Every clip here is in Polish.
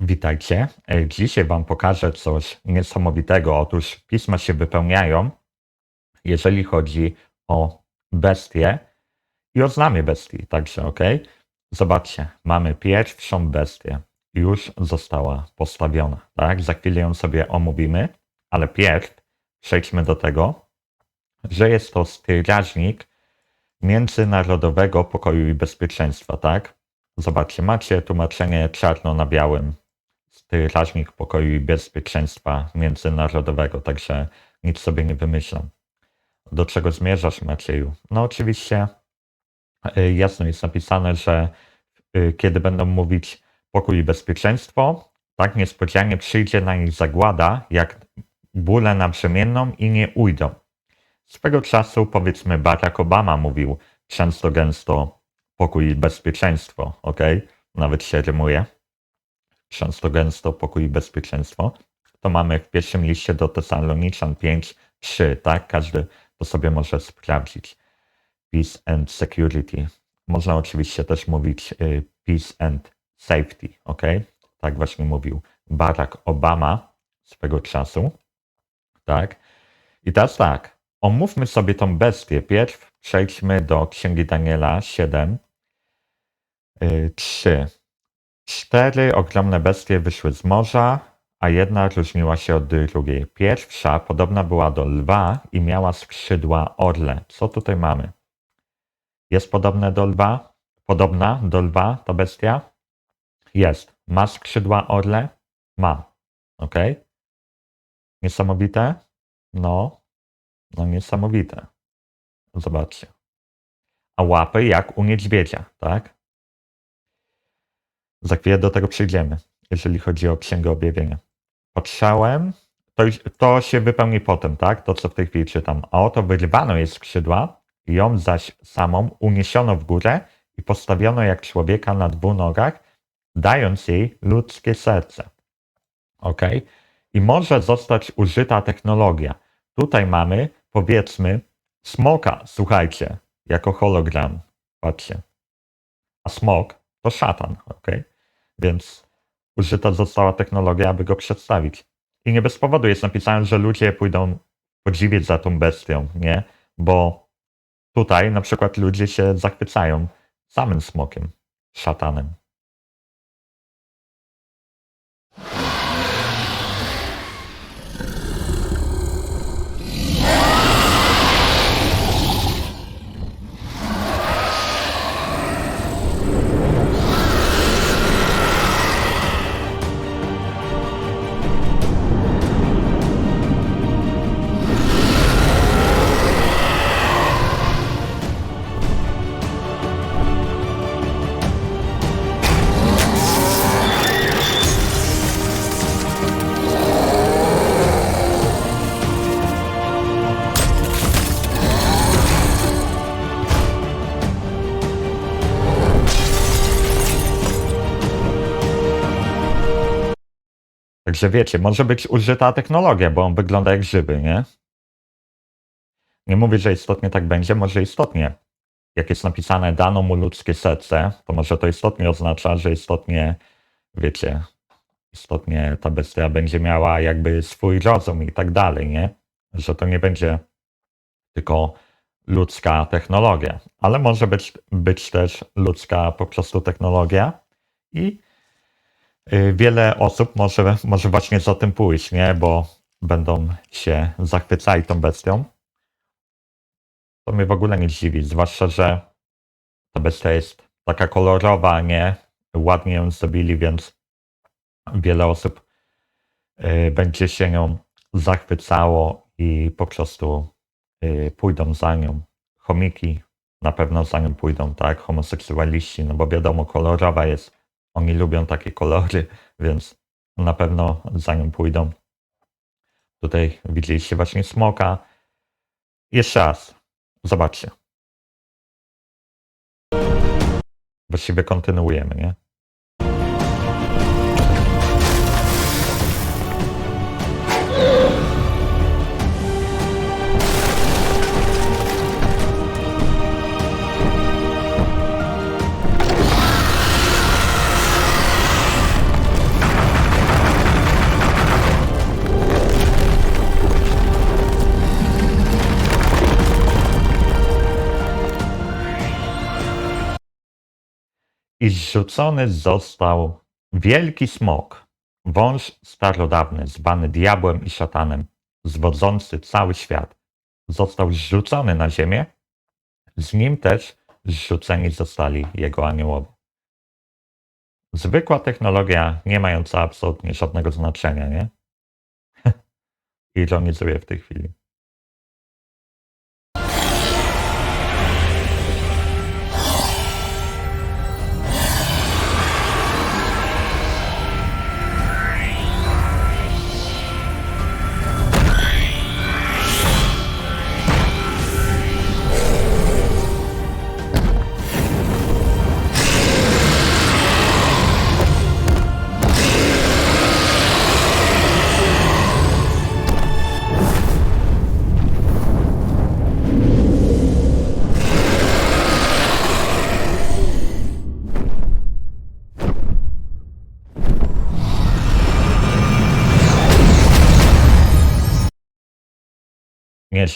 Witajcie. E, Dzisiaj Wam pokażę coś niesamowitego. Otóż pisma się wypełniają, jeżeli chodzi o bestie i o znamie bestii. Także, ok? Zobaczcie, mamy pierwszą bestię. Już została postawiona. Tak? Za chwilę ją sobie omówimy, ale pierw przejdźmy do tego, że jest to strażnik międzynarodowego pokoju i bezpieczeństwa. Tak? Zobaczcie, macie tłumaczenie czarno na białym strażnik pokoju i bezpieczeństwa międzynarodowego, także nic sobie nie wymyślam. Do czego zmierzasz, Macieju? No oczywiście y, jasno jest napisane, że y, kiedy będą mówić pokój i bezpieczeństwo, tak niespodzianie przyjdzie na nich zagłada, jak bóle na brzemienną i nie ujdą. Swego czasu, powiedzmy, Barack Obama mówił często gęsto pokój i bezpieczeństwo, ok? Nawet się rymuje często gęsto pokój i bezpieczeństwo, to mamy w pierwszym liście do Tesaloniczan 5, 3, tak? Każdy to sobie może sprawdzić. Peace and security. Można oczywiście też mówić y, peace and safety, ok? Tak właśnie mówił Barack Obama swego czasu, tak? I teraz tak, omówmy sobie tą bestię. Pierw przejdźmy do Księgi Daniela 7, 3. Cztery ogromne bestie wyszły z morza, a jedna różniła się od drugiej. Pierwsza podobna była do lwa i miała skrzydła orle. Co tutaj mamy? Jest podobne do lwa? Podobna do lwa ta bestia? Jest. Ma skrzydła orle? Ma. Ok? Niesamowite? No. No niesamowite. Zobaczcie. A łapy jak u niedźwiedzia, tak? Za chwilę do tego przyjdziemy, jeżeli chodzi o Księgę Objawienia. Patrzałem, to, to się wypełni potem, tak? To, co w tej chwili czytam. A oto wyrwano jej skrzydła, ją zaś samą uniesiono w górę i postawiono jak człowieka na dwóch nogach, dając jej ludzkie serce. Ok? I może zostać użyta technologia. Tutaj mamy, powiedzmy, smoka, słuchajcie, jako hologram. Patrzcie. A smok to szatan, ok? Więc użyta została technologia, aby go przedstawić. I nie bez powodu jest napisane, że ludzie pójdą podziwiać za tą bestią, nie? Bo tutaj na przykład ludzie się zachwycają samym smokiem, szatanem. Także wiecie, może być użyta technologia, bo on wygląda jak żywy, nie? Nie mówię, że istotnie tak będzie, może istotnie. Jak jest napisane, dano mu ludzkie serce, to może to istotnie oznacza, że istotnie, wiecie, istotnie ta bestia będzie miała jakby swój rozum i tak dalej, nie? Że to nie będzie tylko ludzka technologia, ale może być, być też ludzka po prostu technologia i wiele osób może, może właśnie za tym pójść, nie? Bo będą się zachwycali tą bestią. To mnie w ogóle nie dziwi, zwłaszcza, że ta bestia jest taka kolorowa, nie? Ładnie ją zrobili, więc wiele osób y, będzie się nią zachwycało i po prostu y, pójdą za nią. Chomiki na pewno za nią pójdą, tak? Homoseksualiści, no bo wiadomo, kolorowa jest. Oni lubią takie kolory, więc na pewno za nią pójdą. Tutaj widzieliście właśnie smoka. Jeszcze raz, zobaczcie. Właściwie kontynuujemy, nie? Zrzucony został wielki smok, wąż starodawny, zwany diabłem i szatanem, zwodzący cały świat. Został zrzucony na ziemię, z nim też zrzuceni zostali jego aniołowie. Zwykła technologia, nie mająca absolutnie żadnego znaczenia, nie? Ironizuję w tej chwili.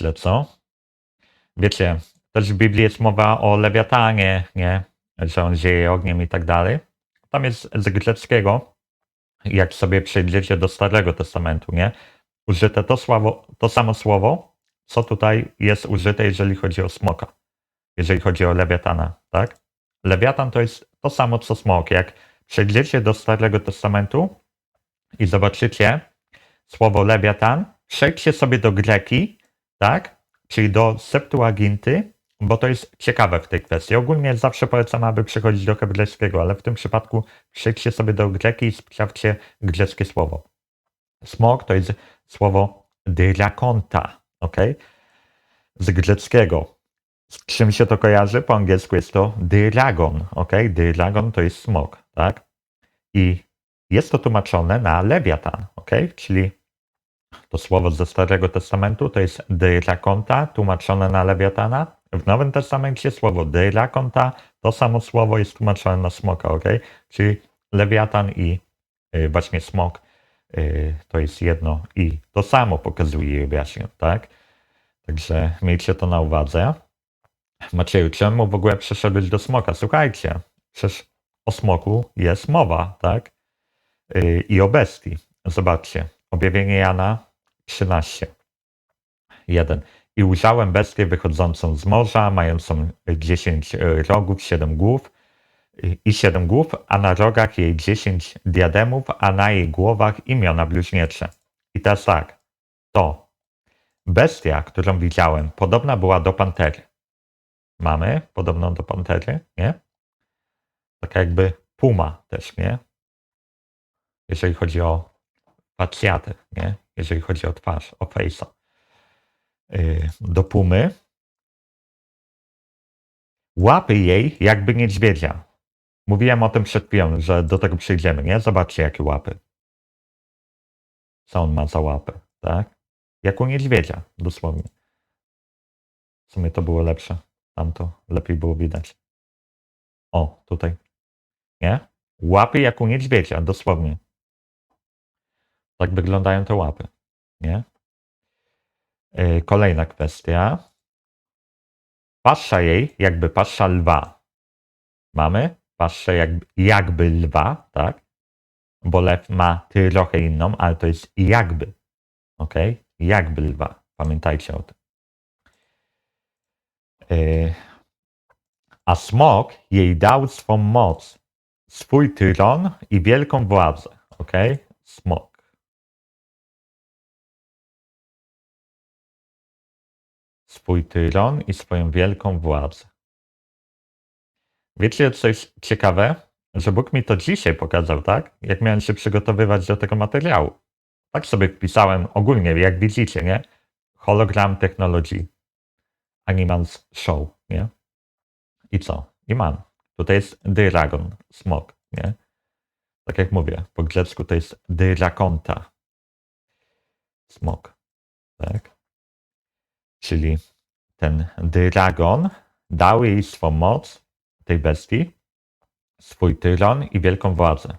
Nieźle, co? Wiecie, też w Biblii jest mowa o lewiatanie, nie? Że on zieje ogniem i tak dalej. Tam jest z greckiego, jak sobie przejdziecie do Starego Testamentu, nie? Użyte to, słowo, to samo słowo, co tutaj jest użyte, jeżeli chodzi o smoka. Jeżeli chodzi o lewiatana, tak? Lewiatan to jest to samo, co smok. Jak przejdziecie do Starego Testamentu i zobaczycie słowo lewiatan, przejdźcie sobie do greki, tak? Czyli do Septuaginty, bo to jest ciekawe w tej kwestii. Ogólnie zawsze polecam, aby przechodzić do hebrajskiego, ale w tym przypadku przejdźcie sobie do greki i sprawdźcie greckie słowo. Smok to jest słowo dyrakonta, ok? Z greckiego. Z czym się to kojarzy? Po angielsku jest to dyragon, ok? Dyragon to jest smok, tak? I jest to tłumaczone na lewiatan, ok? Czyli to słowo ze Starego Testamentu to jest dyrakonta, tłumaczone na lewiatana. W Nowym Testamencie słowo dyrakonta, to samo słowo jest tłumaczone na smoka, ok? Czyli lewiatan i y, właśnie smok y, to jest jedno i to samo pokazuje objaśnia, tak? Także miejcie to na uwadze. Macieju, czemu w ogóle przeszedłeś do smoka? Słuchajcie, przecież o smoku jest mowa, tak? Y, I o bestii. Zobaczcie, objawienie Jana 13. 1. I ujrzałem bestię wychodzącą z morza, mającą 10 rogów, 7 głów i 7 głów, a na rogach jej 10 diademów, a na jej głowach imiona bluźniecze. I teraz tak, to bestia, którą widziałem, podobna była do pantery. Mamy podobną do pantery, nie? Taka jakby puma też, nie? Jeżeli chodzi o facjatę, nie? Jeżeli chodzi o twarz, o face'a. Yy, do pumy. Łapy jej jakby niedźwiedzia. Mówiłem o tym przed chwilą, że do tego przejdziemy, nie? Zobaczcie, jakie łapy. Co on ma za łapy, tak? Jak u niedźwiedzia, dosłownie. W sumie to było lepsze. Tamto lepiej było widać. O, tutaj. Nie? Łapy jak u niedźwiedzia, dosłownie. Tak wyglądają te łapy. Nie? Yy, kolejna kwestia. Pasza jej jakby pasza lwa. Mamy paszę jakby, jakby lwa, tak? Bo lew ma trochę inną, ale to jest jakby. Ok? Jakby lwa. Pamiętajcie o tym. Yy, a smok jej dał swą moc, swój tron i wielką władzę. Ok? Smok. Swój tron i swoją wielką władzę. Wiecie, co jest ciekawe? Że Bóg mi to dzisiaj pokazał, tak? Jak miałem się przygotowywać do tego materiału. Tak sobie wpisałem ogólnie, jak widzicie, nie? Hologram Technology Animals Show, nie? I co? I mam. Tutaj jest Dragon, smok, nie? Tak jak mówię, po grecku to jest Drakonta. Smok, tak? Czyli ten dragon dał jej swą moc, tej bestii, swój tyron i wielką władzę.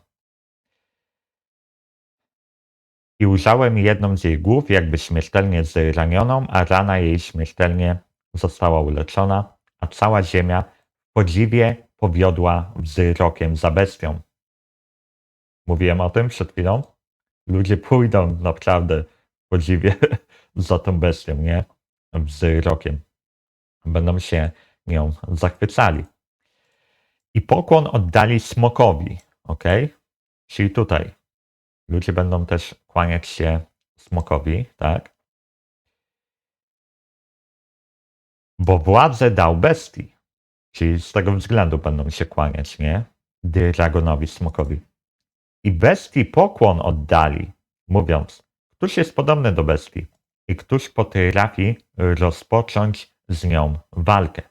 I ujrzałem jedną z jej głów, jakby śmiertelnie zranioną, a rana jej śmiertelnie została uleczona, a cała ziemia w podziwie powiodła wzrokiem za bestią. Mówiłem o tym przed chwilą. Ludzie pójdą naprawdę w podziwie za tą bestią, nie? Wzrokiem. Będą się nią zachwycali. I pokłon oddali smokowi, ok? Czyli tutaj. Ludzie będą też kłaniać się smokowi, tak? Bo władzę dał bestii. Czyli z tego względu będą się kłaniać, nie? Dragonowi, smokowi. I bestii pokłon oddali, mówiąc, któż jest podobny do bestii i któż potrafi rozpocząć z nią walkę.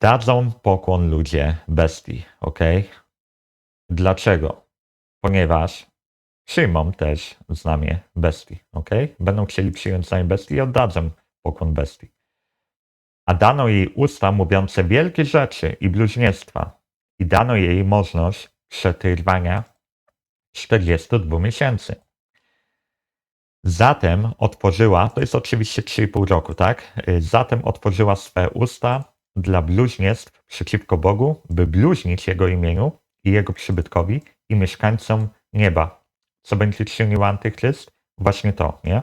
Dadzą pokłon ludzie bestii, ok? Dlaczego? Ponieważ przyjmą też znamię bestii, ok? Będą chcieli przyjąć znamię bestii i oddadzą pokłon bestii. A dano jej usta mówiące wielkie rzeczy i bluźnierstwa i dano jej możliwość przetrwania 42 miesięcy. Zatem otworzyła, to jest oczywiście 3,5 roku, tak? Y, Zatem otworzyła swe usta dla bluźnierstw przeciwko Bogu, by bluźnić Jego imieniu i Jego przybytkowi i mieszkańcom nieba. Co będzie czynił Antychryst? Właśnie to, nie?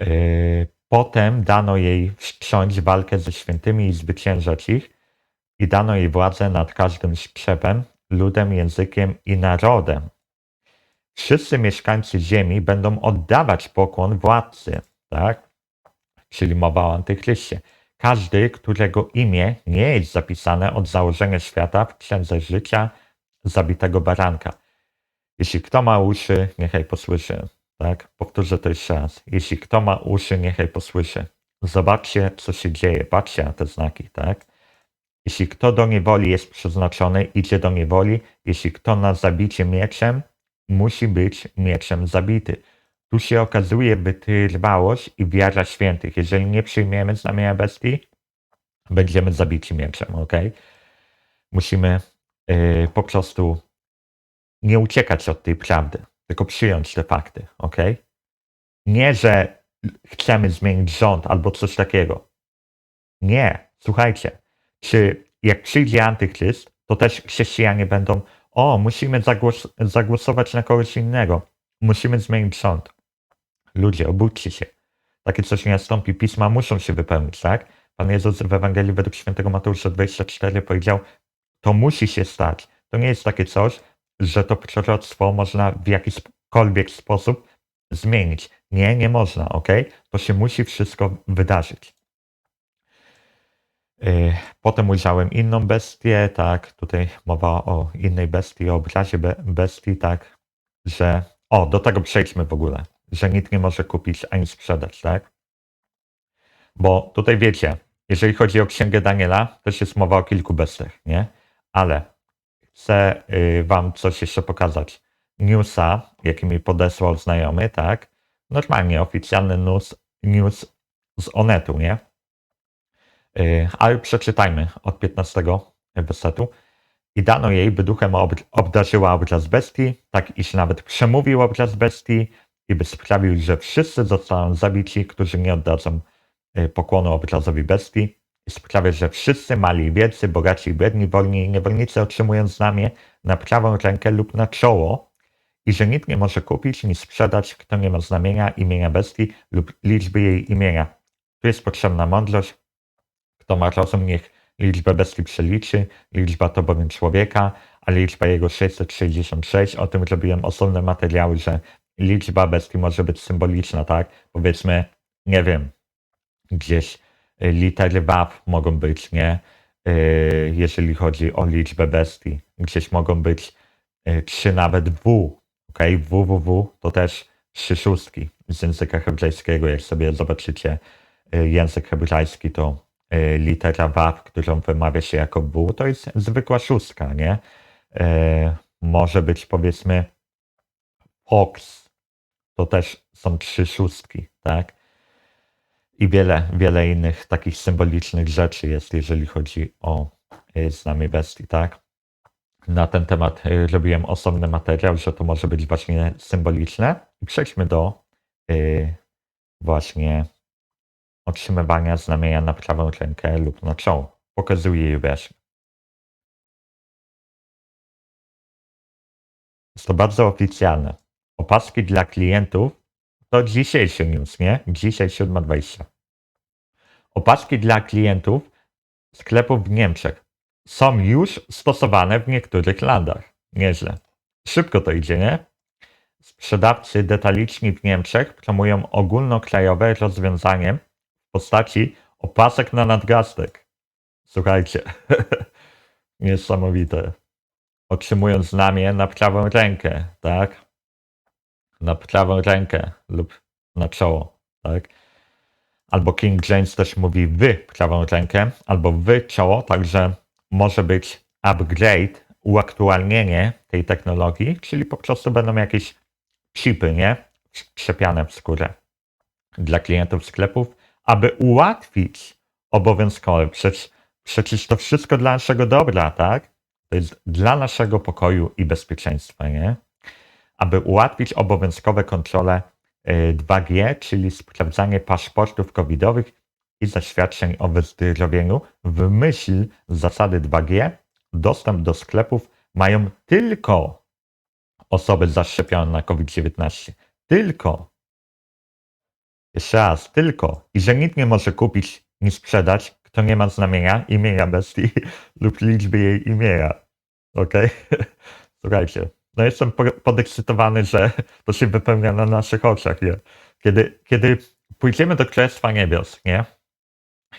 Yy, Potem dano jej wszcząć walkę ze świętymi i zwyciężać ich i dano jej władzę nad każdym skrzepem, ludem, językiem i narodem. Wszyscy mieszkańcy ziemi będą oddawać pokłon władcy, tak? Czyli mowa o antychryście. Każdy, którego imię nie jest zapisane od założenia świata w księdze życia zabitego baranka. Jeśli kto ma uszy, niechaj posłyszy. Tak? Powtórzę to jeszcze raz. Jeśli kto ma uszy, niechaj posłyszy. Zobaczcie, co się dzieje. Patrzcie na te znaki, tak? Jeśli kto do niewoli jest przeznaczony, idzie do niewoli. Jeśli kto na zabicie mieczem, musi być mieczem zabity. Tu się okazuje wytrwałość i wiara świętych. Jeżeli nie przyjmiemy znamienia bestii, będziemy zabici mieczem, ok? Musimy yy, po prostu nie uciekać od tej prawdy, tylko przyjąć te fakty, ok? Nie, że chcemy zmienić rząd albo coś takiego. Nie, słuchajcie, czy jak przyjdzie antychryst, to też chrześcijanie będą, o, musimy zagłos zagłosować na kogoś innego, musimy zmienić rząd. Ludzie, obudźcie się. Takie coś nie nastąpi, pisma muszą się wypełnić, tak? Pan Jezus w Ewangelii według świętego Mateusza 24 powiedział, to musi się stać. To nie jest takie coś, że to proroctwo można w jakikolwiek sposób zmienić. Nie, nie można, ok? To się musi wszystko wydarzyć. Yy, Potem ujrzałem inną bestię, tak, tutaj mowa o innej bestii, o obrazie be bestii, tak, że, o, do tego przejdźmy w ogóle, że nikt nie może kupić ani sprzedać, tak? Bo tutaj wiecie, jeżeli chodzi o księgę Daniela, też jest mowa o kilku bestiach, nie? Ale chcę y, wam coś jeszcze pokazać. Newsa, jaki mi podesłał znajomy, tak? Normalnie oficjalny news, news z Onetu, nie? Y, Ale przeczytajmy od 15 wersetu. I dano jej, by duchem ob- obdarzyła obraz bestii, tak iż nawet przemówił obraz bestii i by sprawił, że wszyscy zostaną zabici, którzy nie oddadzą y, pokłonu obrazowi bestii. I sprawia, że wszyscy mali, wielcy, bogaci i biedni, wolni i niewolnicy otrzymują znamię na prawą rękę lub na czoło i że nikt nie może kupić ni sprzedać, kto nie ma znamienia imienia bestii lub liczby jej imienia. Tu jest potrzebna mądrość. Kto ma rozum, niech liczbę bestii przeliczy. Liczba to bowiem człowieka, a liczba jego 666. O tym robiłem osobne materiały, że liczba bestii może być symboliczna, tak? Powiedzmy, nie wiem, gdzieś y, litery WAP mogą być, nie? Y, Jeżeli chodzi o liczbę bestii. Gdzieś mogą być y, trzy nawet W, ok? www to też trzy szóstki z języka hebrajskiego. Jak sobie zobaczycie język hebrajski, to litera WAP, którą wymawia się jako W, to jest zwykła szóstka, nie? Y, Może być powiedzmy Fox, to też są trzy szóstki, tak? I wiele, wiele innych takich symbolicznych rzeczy jest, jeżeli chodzi o y, znamie bestii, tak? Na ten temat y, robiłem osobny materiał, że to może być właśnie symboliczne. Przejdźmy do y, właśnie otrzymywania znamienia na prawą rękę lub na czoło. pokazuję je wyraźnie. Jest to bardzo oficjalne. Opaski dla klientów to dzisiejszy news, nie? Dzisiaj 7.20. Opaski dla klientów sklepów w Niemczech są już stosowane w niektórych landach. Nieźle. Szybko to idzie, nie? Sprzedawcy detaliczni w Niemczech promują ogólnokrajowe rozwiązanie postaci opasek na nadgastek. Słuchajcie, niesamowite. Otrzymując znamię na prawą rękę, tak? Na prawą rękę lub na czoło, tak? Albo King James też mówi wy prawą rękę, albo wy czoło, także może być upgrade, uaktualnienie tej technologii, czyli po prostu będą jakieś chipy, nie? Wszczepiane w skórę dla klientów sklepów, aby ułatwić obowiązkowe. Przecież, przecież to wszystko dla naszego dobra, tak? To jest dla naszego pokoju i bezpieczeństwa, nie? Aby ułatwić obowiązkowe kontrole y, 2G, czyli sprawdzanie paszportów covidowych i zaświadczeń o wyzdrowieniu, w myśl zasady 2G, dostęp do sklepów mają tylko osoby zaszczepione na COVID-19. Tylko. Jeszcze raz, tylko. I że nikt nie może kupić ni sprzedać, kto nie ma znamienia, imienia bestii lub liczby jej imienia. Ok? Słuchajcie. No jestem po- podekscytowany, że to się wypełnia na naszych oczach. Nie? Kiedy, kiedy pójdziemy do Królestwa Niebios, nie?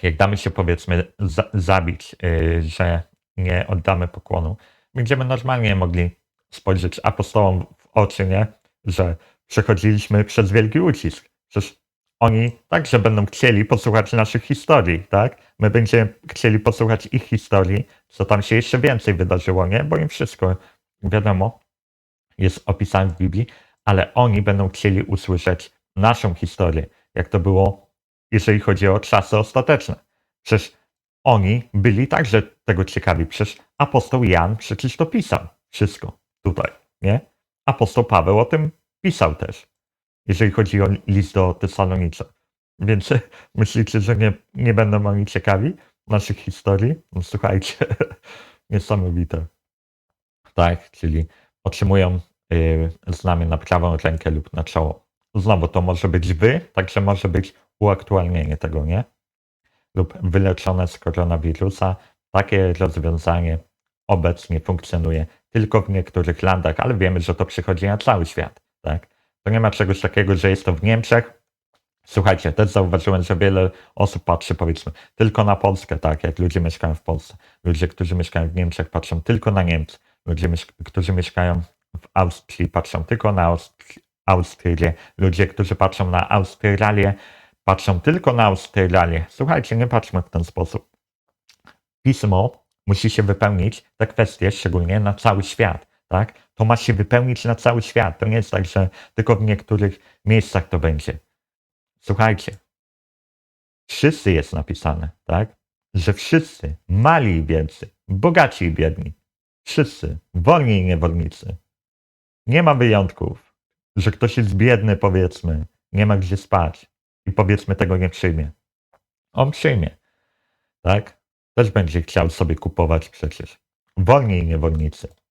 Jak damy się powiedzmy za, zabić, yy, że nie oddamy pokłonu, będziemy normalnie mogli spojrzeć apostołom w oczy, nie? Że przechodziliśmy przez wielki ucisk. Przecież oni także będą chcieli posłuchać naszych historii, tak? My będziemy chcieli posłuchać ich historii, co tam się jeszcze więcej wydarzyło, nie? Bo im wszystko, wiadomo, jest opisane w Biblii, ale oni będą chcieli usłyszeć naszą historię, jak to było, jeżeli chodzi o czasy ostateczne. Przecież oni byli także tego ciekawi. Przecież apostoł Jan przecież to pisał wszystko tutaj, nie? Apostoł Paweł o tym pisał też, jeżeli chodzi o list do Tesalonicza. Więc myślicie, że nie, nie będą oni ciekawi naszych historii? No, słuchajcie, niesamowite. Tak, czyli otrzymują y, znamię na prawą rękę lub na czoło. Znowu to może być wy, także może być uaktualnienie tego, nie? Lub wyleczone z koronawirusa. Takie rozwiązanie obecnie funkcjonuje tylko w niektórych landach, ale wiemy, że to przychodzi na cały świat, tak? To nie ma czegoś takiego, że jest to w Niemczech. Słuchajcie, też zauważyłem, że wiele osób patrzy, powiedzmy, tylko na Polskę, tak, jak ludzie mieszkają w Polsce. Ludzie, którzy mieszkają w Niemczech, patrzą tylko na Niemcy. Ludzie, którzy mieszkają w Austrii, patrzą tylko na Aust- Austrię. Ludzie, którzy patrzą na Australię, patrzą tylko na Australię. Słuchajcie, nie patrzmy w ten sposób. Pismo musi się wypełnić, te kwestie szczególnie na cały świat, tak? To ma się wypełnić na cały świat. To nie jest tak, że tylko w niektórych miejscach to będzie. Słuchajcie, wszyscy jest napisane, tak? Że wszyscy, mali i wielcy, bogaci i biedni, wszyscy, wolni i niewolnicy. Nie ma wyjątków, że ktoś jest biedny, powiedzmy, nie ma gdzie spać i powiedzmy tego nie przyjmie. On przyjmie, tak? Też będzie chciał sobie kupować przecież. Wolni i niewolnicy.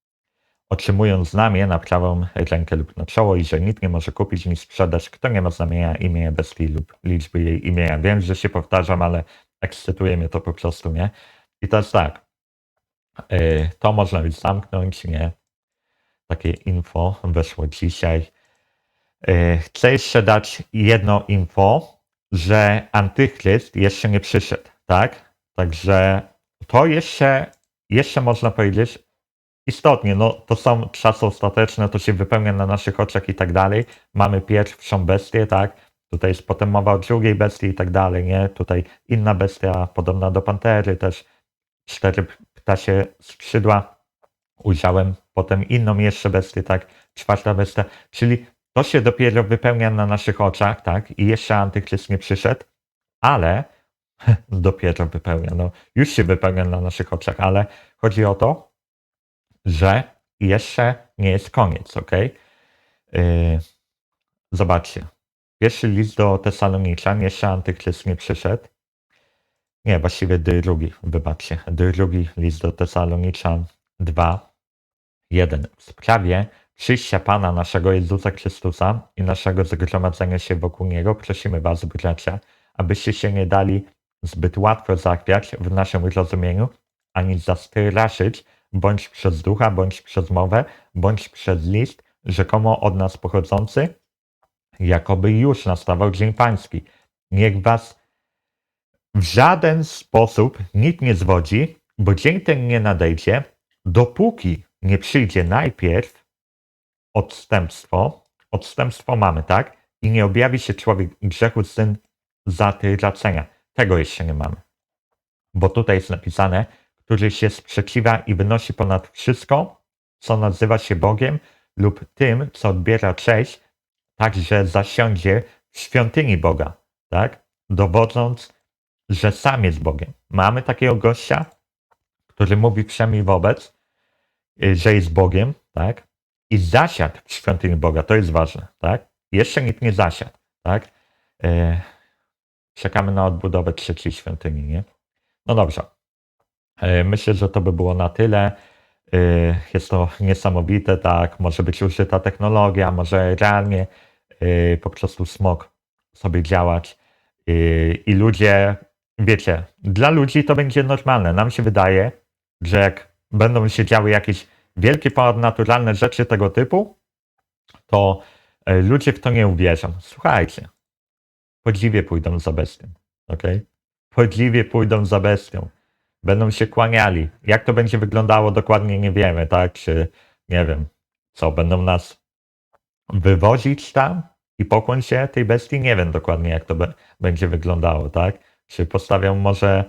Otrzymują znamię na prawą rękę lub na czoło i że nikt nie może kupić ni sprzedać, kto nie ma znamienia imienia bestii lub liczby jej imienia. Wiem, że się powtarzam, ale ekscytuje mnie to po prostu, nie? I jest tak. Yy, To można już zamknąć, nie? Takie info weszło dzisiaj. Yy, Chcę jeszcze dać jedno info, że antychryst jeszcze nie przyszedł, tak? Także to jeszcze, jeszcze można powiedzieć, istotnie, no to są czasy ostateczne, to się wypełnia na naszych oczach i tak dalej. Mamy pierwszą bestię, tak? Tutaj jest potem mowa o drugiej bestii i tak dalej, nie? Tutaj inna bestia, podobna do pantery, też cztery ptasie skrzydła. Ujrzałem potem inną jeszcze bestię, tak? Czwarta bestia, czyli to się dopiero wypełnia na naszych oczach, tak? I jeszcze antychryst nie przyszedł, ale dopiero wypełnia, no już się wypełnia na naszych oczach, ale chodzi o to, że jeszcze nie jest koniec, ok? Yy, zobaczcie. Pierwszy list do Tesaloniczan, jeszcze antychryst nie przyszedł. Nie, właściwie drugi, wybaczcie. Drugi list do Tesaloniczan 2, 1. W sprawie przyjścia Pana naszego Jezusa Chrystusa i naszego zgromadzenia się wokół Niego prosimy Was, bracia, abyście się nie dali zbyt łatwo zachwiać w naszym rozumieniu, ani zastraszyć, bądź przez ducha, bądź przez mowę, bądź przez list, rzekomo od nas pochodzący, jakoby już nastawał Dzień Pański. Niech Was w żaden sposób nikt nie zwodzi, bo dzień ten nie nadejdzie, dopóki nie przyjdzie najpierw odstępstwo. Odstępstwo mamy, tak? I nie objawi się człowiek grzechu syn zatracenia. Tego jeszcze nie mamy. Bo tutaj jest napisane, który się sprzeciwia i wynosi ponad wszystko, co nazywa się Bogiem lub tym, co odbiera cześć, także zasiądzie w świątyni Boga, tak? Dowodząc, że sam jest Bogiem. Mamy takiego gościa, który mówi wszemi wobec, y, że jest Bogiem, tak? I zasiadł w świątyni Boga, to jest ważne, tak? Jeszcze nikt nie zasiadł, tak? E, czekamy na odbudowę trzeciej świątyni, nie? No dobrze. E, myślę, że to by było na tyle. E, jest to niesamowite, tak? Może być użyta technologia, może realnie e, po prostu smog sobie działać. I ludzie, wiecie, dla ludzi to będzie normalne. Nam się wydaje, że jak będą się działy jakieś wielkie ponadnaturalne rzeczy tego typu, to ludzie w to nie uwierzą. Słuchajcie, podziwie pójdą za bestią, ok? Podziwie pójdą za bestią. Będą się kłaniali. Jak to będzie wyglądało dokładnie nie wiemy, tak? Czy nie wiem, co, będą nas wywozić tam i pokłoń się tej bestii? Nie wiem dokładnie, jak to be- będzie wyglądało, tak? Czy postawią może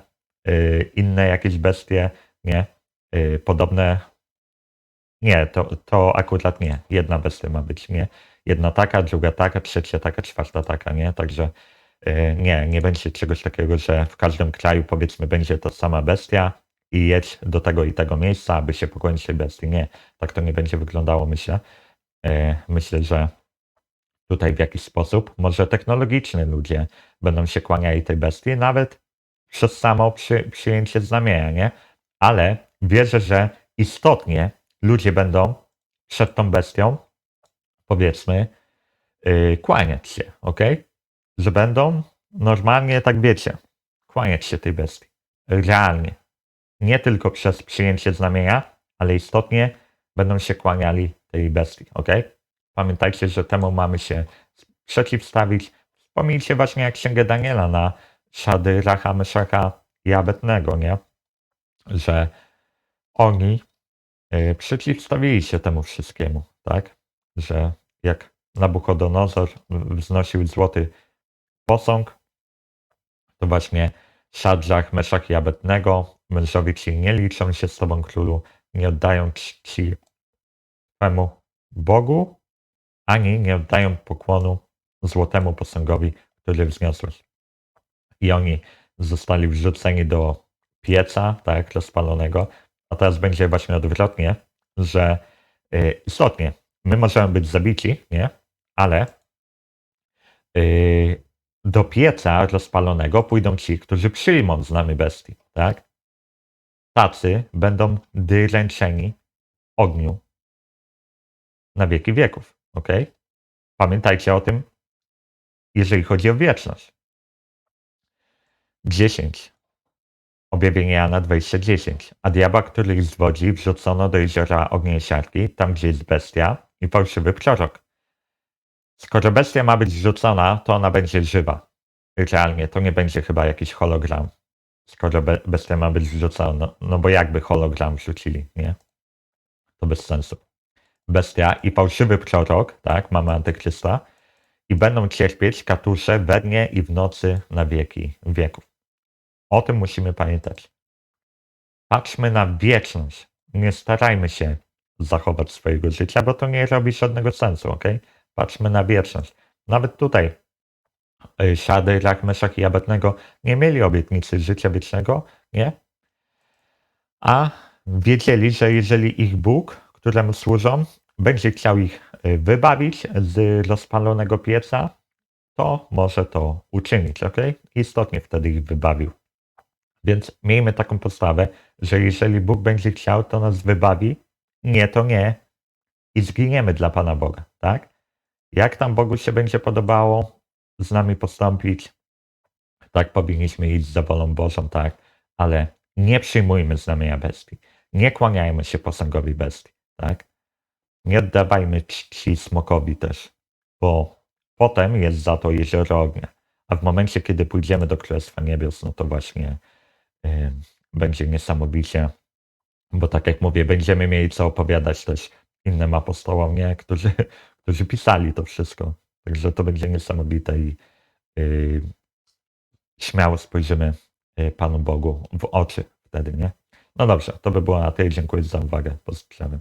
y, inne jakieś bestie, nie? Y, podobne. Nie, to, to akurat nie. Jedna bestia ma być, nie? Jedna taka, druga taka, trzecia taka, czwarta taka, nie? Także nie, nie będzie czegoś takiego, że w każdym kraju powiedzmy będzie ta sama bestia i jedź do tego i tego miejsca, aby się pokłonić tej bestii. Nie, tak to nie będzie wyglądało, myślę. Y, myślę, że tutaj w jakiś sposób, może technologiczny ludzie będą się kłaniali tej bestii, nawet przez samo przy, przyjęcie znamienia, nie? Ale wierzę, że istotnie ludzie będą przed tą bestią, powiedzmy, yy, kłaniać się, ok? Że będą normalnie, tak wiecie, kłaniać się tej bestii. Realnie. Nie tylko przez przyjęcie znamienia, ale istotnie będą się kłaniali tej bestii, ok? Pamiętajcie, że temu mamy się przeciwstawić. Wspomnijcie właśnie jak księgę Daniela na Szadyracha, Meszaka i nie? Że oni y, przeciwstawili się temu wszystkiemu, tak? Że jak Nabuchodonozor wznosił złoty posąg, to właśnie Szadrzach, Meszak i Abednego, mężowie ci nie liczą się z tobą, królu, nie oddają ci twemu Bogu, ani nie oddają pokłonu złotemu posągowi, który wzniosłeś. I oni zostali wrzuceni do pieca, tak, rozpalonego, a teraz będzie właśnie odwrotnie, że y, istotnie, my możemy być zabici, nie? Ale y, do pieca rozpalonego pójdą ci, którzy przyjmą znamy bestii, tak? Tacy będą dręczeni ogniu na wieki wieków, ok? Pamiętajcie o tym, jeżeli chodzi o wieczność. 10. Objawienie Jana 20:10. A diabła, który ich zwodzi, wrzucono do jeziora ognia i siarki, tam gdzie jest bestia i fałszywy prorok. Skoro bestia ma być zrzucona, to ona będzie żywa. Realnie, to nie będzie chyba jakiś hologram. Skoro be bestia ma być zrzucona, no, no bo jakby hologram wrzucili, nie? To bez sensu. Bestia i fałszywy prorok, tak, mamy antychrysta, i będą cierpieć katusze we dnie i w nocy na wieki wieków. O tym musimy pamiętać. Patrzmy na wieczność. Nie starajmy się zachować swojego życia, bo to nie robi żadnego sensu, ok? Patrzmy na wieczność. Nawet tutaj y, Szady, Rak, Meszak i Abednego nie mieli obietnicy życia wiecznego, nie? A wiedzieli, że jeżeli ich Bóg, któremu służą, będzie chciał ich y, wybawić z rozpalonego pieca, to może to uczynić, ok? Istotnie wtedy ich wybawił. Więc miejmy taką postawę, że jeżeli Bóg będzie chciał, to nas wybawi. Nie, to nie. I zginiemy dla Pana Boga, tak? Jak tam Bogu się będzie podobało z nami postąpić, tak powinniśmy iść za wolą Bożą, tak? Ale nie przyjmujmy znamienia bestii. Nie kłaniajmy się posągowi bestii, tak? Nie oddawajmy czci smokowi też, bo potem jest za to jezioro ognia. A w momencie, kiedy pójdziemy do Królestwa Niebios, no to właśnie y, będzie niesamowicie, bo tak jak mówię, będziemy mieli co opowiadać też innym apostołom, nie? Którzy, którzy pisali to wszystko. Także to będzie niesamowite i y, śmiało spojrzymy y, Panu Bogu w oczy wtedy, nie? No dobrze, to by było na tyle. Dziękuję za uwagę. Pozdrawiam.